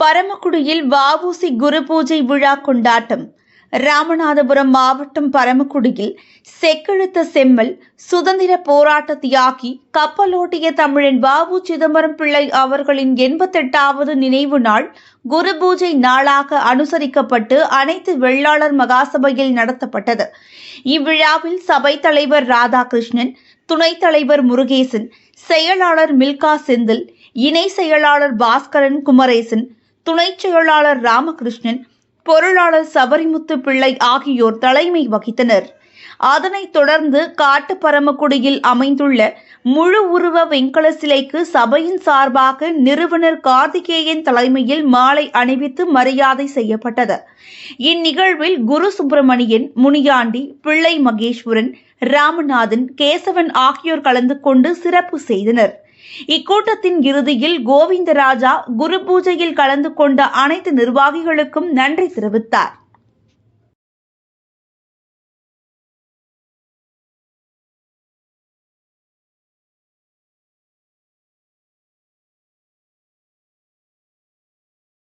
பரமக்குடியில் வாவூசி குரு பூஜை விழா கொண்டாட்டம். ராமநாதபுரம் மாவட்டம் பரமக்குடியில் செக்கெழுத்த செம்மல் சுதந்திர போராட்ட தியாகி கப்பலோட்டிய தமிழன் வாவு சிதம்பரம் பிள்ளை அவர்களின் எண்பத்தெட்டாவது நினைவு நாள் குரு பூஜை நாளாக அனுசரிக்கப்பட்டு அனைத்து வெள்ளாளர் மகாசபையில் நடத்தப்பட்டது. இவ்விழாவில் சபை தலைவர் ராதாகிருஷ்ணன் துணைத் தலைவர் முருகேசன் செயலாளர் மில்கா செந்தில் இணை செயலாளர் பாஸ்கரன் குமரேசன் துணைச் செயலாளர் ராமகிருஷ்ணன் பொருளாளர் சபரிமுத்து பிள்ளை ஆகியோர் தலைமை வகித்தனர். அதனைத் தொடர்ந்து காட்டுப்பரமக்குடியில் அமைந்துள்ள முழு உருவ வெண்கல சிலைக்கு சபையின் சார்பாக நிறுவனர் கார்த்திகேயன் தலைமையில் மாலை அணிவித்து மரியாதை செய்யப்பட்டது. இந்நிகழ்வில் குரு சுப்பிரமணியன் முனியாண்டி பிள்ளை மகேஸ்வரன் ராமநாதன் கேசவன் ஆகியோர் கலந்து கொண்டு சிறப்பு செய்தனர். இக்கூட்டத்தின் இறுதியில் கோவிந்தராஜா குரு பூஜையில் கலந்து கொண்ட அனைத்து நிர்வாகிகளுக்கும் நன்றி தெரிவித்தார்.